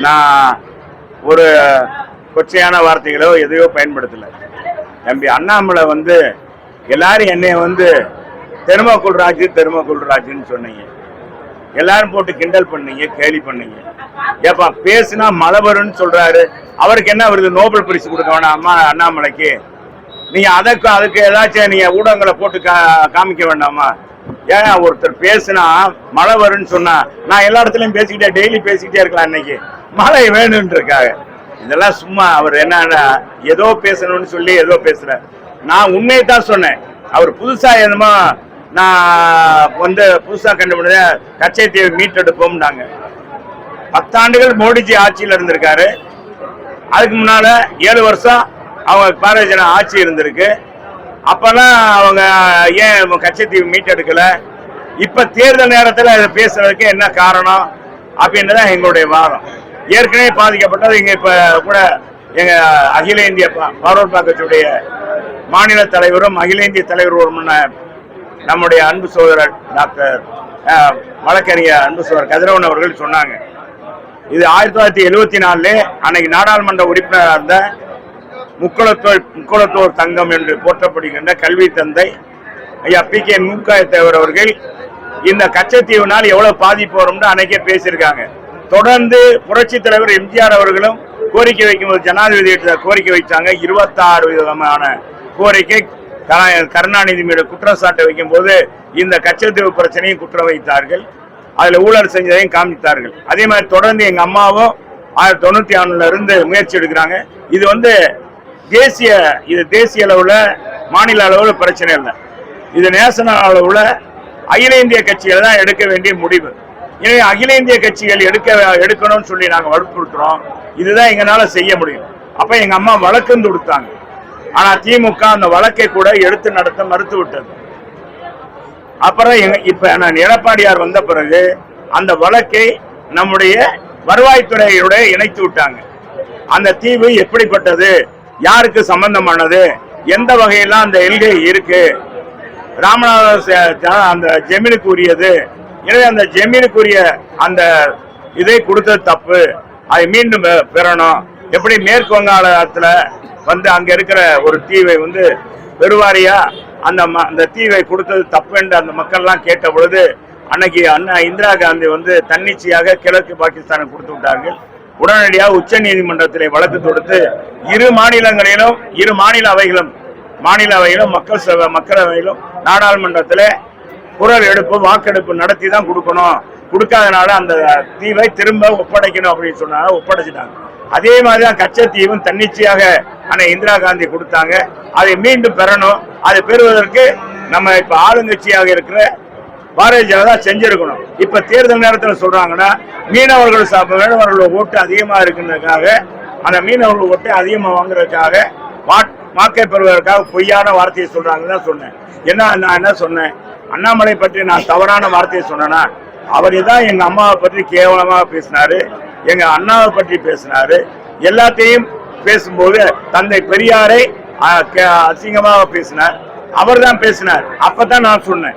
நான் ஒரு கொச்சையான வார்த்தைகளோ எதையோ பயன்படுத்தலை. தம்பி அண்ணாமலை வந்து எல்லாரும் என்னைய வந்து தெருமக்குள் ராஜு தெருமக்குள் ராஜுன்னு சொன்னீங்க. எல்லாரும் போட்டு கிண்டல் பண்ணீங்க கேலி பண்ணீங்க. ஏப்பா பேசுனா மழை வரும்னு சொல்றாரு. அவருக்கு என்ன வருது? நோபல் பரிசு கொடுக்க வேணாமா அண்ணாமலைக்கு. நீங்க அதற்கு அதுக்கு ஏதாச்சும் நீங்க ஊடகங்களை போட்டு கா- காமிக்க வேண்டாமா? ஏன் ஒருத்தர் பேசுனா மழை வரும்னு சொன்னா நான் எல்லா இடத்துலயும் பேசிக்கிட்டே டெய்லி பேசிக்கிட்டே இருக்கலாம் இன்னைக்கு. மழை வேணும்னு இருக்காங்க இதெல்லாம் சும்மா அவர் என்னன்னா ஏதோ பேசணும்னு சொல்லி ஏதோ பேசுற நான் உண்மையை தான் சொன்னேன். அவர் புதுசா என்னமோ நான் வந்து புதுசா கண்டுபிடிச்ச கச்சைத்தீவை மீட்டெடுப்போம்னாங்க. பத்தாண்டுகள் மோடிஜி ஆட்சியில் இருந்திருக்காரு. அதுக்கு முன்னால ஏழு வருஷம் அவங்க பாரதிய ஜனதா ஆட்சி இருந்திருக்கு. அப்பெல்லாம் அவங்க ஏன் கச்சத்தீவு மீட்டெடுக்கல? இப்ப தேர்தல் நேரத்தில் பேசுறதுக்கு என்ன காரணம்? அப்படின்னு தான் எங்களுடைய வாதம். ஏற்கனவே பாதிக்கப்பட்டது. இங்க இப்ப கூட எங்க அகில இந்திய பார்வர்ட் பாக்கத்துடைய மாநில தலைவரும் அகில இந்திய தலைவருமான நம்முடைய அன்பு சோதரர் டாக்டர் வழக்கறிஞர் அன்பு சோதரர் கதிரவன் அவர்கள் சொன்னாங்க. இது ஆயிரத்தி தொள்ளாயிரத்தி எழுபத்தி நாலுல அன்னைக்கு நாடாளுமன்ற உறுப்பினராக இருந்த முக்குளத்தோர் முக்குளத்தோர் தங்கம் என்று போற்றப்படுகின்ற கல்வி தந்தை ஐயா பி கே மூக்காயத்தேவர் அவர்கள் இந்த கச்சத்தீவுனால் எவ்வளவு பாதிப்பு வரும்னு அன்னைக்கே பேசியிருக்காங்க. தொடர்ந்து புரட்சி தலைவர் எம்ஜிஆர் அவர்களும் கோரிக்கை வைக்கும்போது ஜனாதிபதி கோரிக்கை வைத்தாங்க. இருபத்தாறு விதமான கோரிக்கை. கருணாநிதி மீது குற்றச்சாட்டை வைக்கும்போது இந்த கச்சத்தீவு பிரச்சனையும் குற்றம் வைத்தார்கள். அதில் ஊழல் செஞ்சதையும் காமித்தார்கள். அதே மாதிரி தொடர்ந்து எங்கள் அம்மாவும் ஆயிரத்தி தொண்ணூத்தி ஆறுல இருந்து முயற்சி எடுக்கிறாங்க. இது வந்து தேசிய இது தேசிய அளவில் மாநில அளவில் பிரச்சனை இல்லை. இது நேஷனல் அளவில் அகில இந்திய கட்சிகள் தான் எடுக்க வேண்டிய முடிவு. எனவே அகில இந்திய கட்சிகள் எடுக்க எடுக்கணும்னு சொல்லி நாங்கள் வற்புறுத்துறோம். இதுதான் எங்களால செய்ய முடியும். அப்ப எங்க அம்மா வழக்கம் கொடுத்தாங்க. ஆனா திமுக அந்த வழக்கை கூட எடுத்து நடத்த மறுத்து விட்டது அப்புறம் எங்க இப்ப நான் எடப்பாடியார் வந்த பிறகு அந்த வழக்கை நம்முடைய வருவாய்த்துறையோட இணைத்து விட்டாங்க. அந்த தீவு எப்படிப்பட்டது? யாருக்கு சம்பந்தமானது? எந்த வகையெல்லாம் அந்த எல்கை இருக்கு? ராமநாதர் ஜ- அந்த ஜெமீனுக்கு உரியது. எனவே அந்த ஜெமீனுக்குரிய அந்த இதை கொடுத்தது தப்பு. அதை மீண்டும் பெ- பெறணும். எப்படி மேற்கு வங்காளத்துல வந்து அங்க இருக்கிற ஒரு தீவை வந்து பெருவாரியா அந்த ம- அந்த தீவை கொடுத்தது தப்பு என்று அந்த மக்கள்லாம் கேட்ட பொழுது அன்னைக்கு அண்ணா இந்திரா காந்தி வந்து தன்னிச்சையாக கிழக்கு பாகிஸ்தானுக்கு கொடுத்து விட்டார்கள். உடனடியாக உச்ச நீதிமன்றத்திலே வழக்கு தொடுத்து இரு மாநிலங்களிலும் இரு மாநில அவைகளும் மாநில அவையிலும் மக்கள் சபை மக்களவையிலும் நாடாளுமன்றத்தில் குரல் எடுப்பு வாக்கெடுப்பு நடத்தி தான் கொடுக்கணும். கொடுக்காதனால அந்த தீவை திரும்ப ஒப்படைக்கணும் அப்படின்னு சொன்னாங்க ஒப்படைச்சிட்டாங்க. அதே மாதிரி தான் கச்சத்தீவும் தன்னிச்சையாக ஆனால் இந்திரா காந்தி கொடுத்தாங்க. அதை மீண்டும் பெறணும். அதை பெறுவதற்கு நம்ம இப்ப ஆளுங்கட்சியாக இருக்கிற பாரதிய ஜனதா செஞ்சிருக்கணும். இப்ப தேர்தல் நேரத்தில் சொல்றாங்கன்னா மீனவர்கள் மீனவர்கள் ஓட்டு அதிகமா இருக்குன்றதுக்காக அந்த மீனவர்கள் ஓட்டு அதிகமா வாங்குறதுக்காக வாக்கை பெறுவதற்காக பொய்யான வார்த்தையை சொல்றாங்கன்னு தான் சொன்னேன். என்ன நான் என்ன சொன்னேன்? அண்ணாமலை பற்றி நான் தவறான வார்த்தையை சொன்னேன்னா அவர் தான் எங்கள் அம்மாவை பற்றி கேவலமாக பேசினாரு எங்கள் அண்ணாவை பற்றி பேசினாரு. எல்லாத்தையும் பேசும்போது தந்தை பெரியாரை கே- அசிங்கமாக பேசினார். அவர் தான் பேசினார். அப்பதான் நான் சொன்னேன்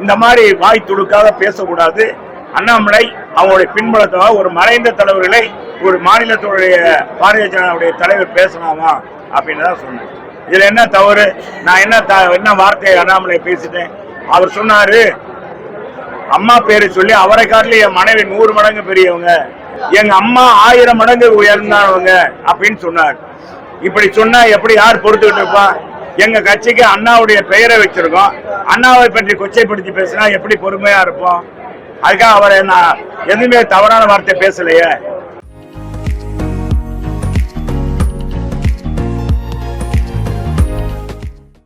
இந்த மாதிரி வாய் துடுக்காக பேசக்கூடாது. அண்ணாமலை அவங்களுடைய பின்புலத்தாக ஒரு மறைந்த தலைவர்களை ஒரு மாநிலத்துடைய பாரதிய ஜனதாவுடைய தலைவர் பேசலாமா அப்படின்னு தான் சொன்னேன். இதில் என்ன தவறு? நான் என்ன த- என்ன வார்த்தை அண்ணாமலை பேசிட்டேன்? அவர் சொன்னாரு. அம்மா பேரை சொல்லி அவரை காட்டிலும் என் மனைவி நூறு மடங்கு பெரியவங்க. எங்க அம்மா ஆயிரம் மடங்கு உயர்ந்தவங்க அப்படின்னு சொன்னார். இப்படி சொன்னா எப்படி யார் பொறுத்துக்கிட்டு இருப்பா? எங்க கட்சிக்கு அண்ணாவுடைய பெயரை வச்சிருக்கோம். அண்ணாவை பற்றி கொச்சைப்படுத்தி பேசினா எப்படி பொறுமையா இருப்போம்? அதுக்காக அவரை நான் எதுவுமே தவறான வார்த்தை பேசலையே.